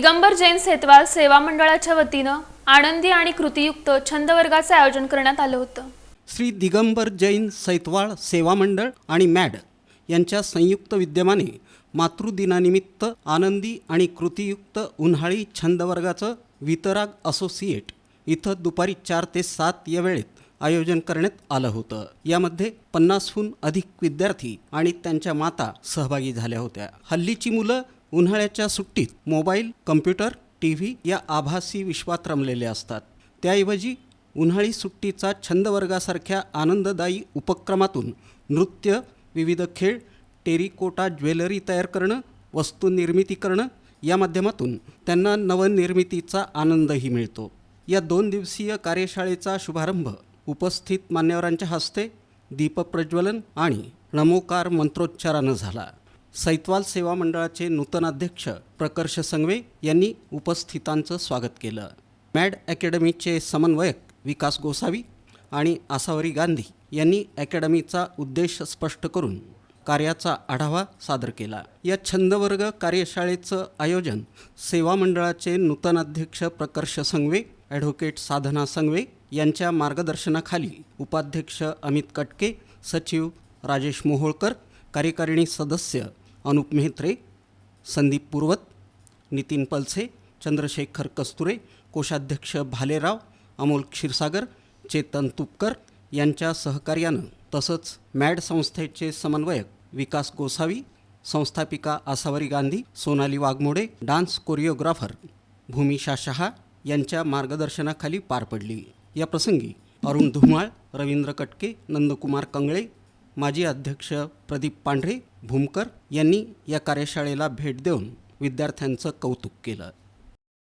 दिगंबर जैन सेतवाल सेवा मंडळाच्या वतीनं आनंदी आणि कृतीयुक्त छंद वर्गाचं आयोजन करण्यात आलं होतं. श्री दिगंबर जैन सैतवाळ सेवा मंडळ आणि मॅड यांच्या संयुक्त विद्यमाने मातृदिनानिमित्त आनंदी आणि कृतीयुक्त उन्हाळी छंद वर्गाचं वितराग असोसिएट इथं दुपारी चार ते सात या वेळेत आयोजन करण्यात आलं होतं. यामध्ये पन्नासहून अधिक विद्यार्थी आणि त्यांच्या माता सहभागी झाल्या होत्या. हल्लीची मुलं उन्हाळ्याच्या सुट्टीत मोबाईल कम्प्युटर टी व्ही या आभासी विश्वात रमलेले असतात. त्याऐवजी उन्हाळी सुट्टीचा छंद वर्गासारख्या आनंददायी उपक्रमातून नृत्य विविध खेळ टेरिकोटा ज्वेलरी तयार करणं वस्तूनिर्मिती करणं या माध्यमातून त्यांना नवनिर्मितीचा आनंदही मिळतो. या दोन दिवसीय कार्यशाळेचा शुभारंभ उपस्थित मान्यवरांच्या हस्ते दीपप्रज्वलन आणि नमोकार मंत्रोच्चारानं झाला. सैतवाल सेवा मंडळाचे नूतन अध्यक्ष प्रकर्ष संगवे यांनी उपस्थितांचं स्वागत केलं. मॅड अकॅडमीचे समन्वयक विकास गोसावी आणि आसावरी गांधी यांनी अकॅडमीचा उद्देश स्पष्ट करून कार्याचा आढावा सादर केला. या छंदवर्ग कार्यशाळेचं आयोजन सेवा मंडळाचे नूतन अध्यक्ष प्रकर्ष संगवे ॲडव्होकेट साधना संगवे यांच्या मार्गदर्शनाखाली उपाध्यक्ष अमित कटके सचिव राजेश मोहोळकर कार्यकारिणी सदस्य अनुप मेहत्रे संदीप पूर्वत नितीन पलसे चंद्रशेखर कस्तुरे कोषाध्यक्ष भालेराव अमोल क्षीरसागर चेतन तुपकर यांच्या सहकार्यानं तसंच मॅड संस्थेचे समन्वयक विकास गोसावी संस्थापिका आसावरी गांधी सोनाली वाघमोडे डान्स कोरिओग्राफर भूमिशा शहा यांच्या मार्गदर्शनाखाली पार पडली. या प्रसंगी अरुण धुमाळ रवींद्र कटके नंदकुमार कंगळे माजी अध्यक्ष प्रदीप पांढरे भूमकर यांनी या कार्यशाळेला भेट देऊन विद्यार्थ्यांचं कौतुक केलं.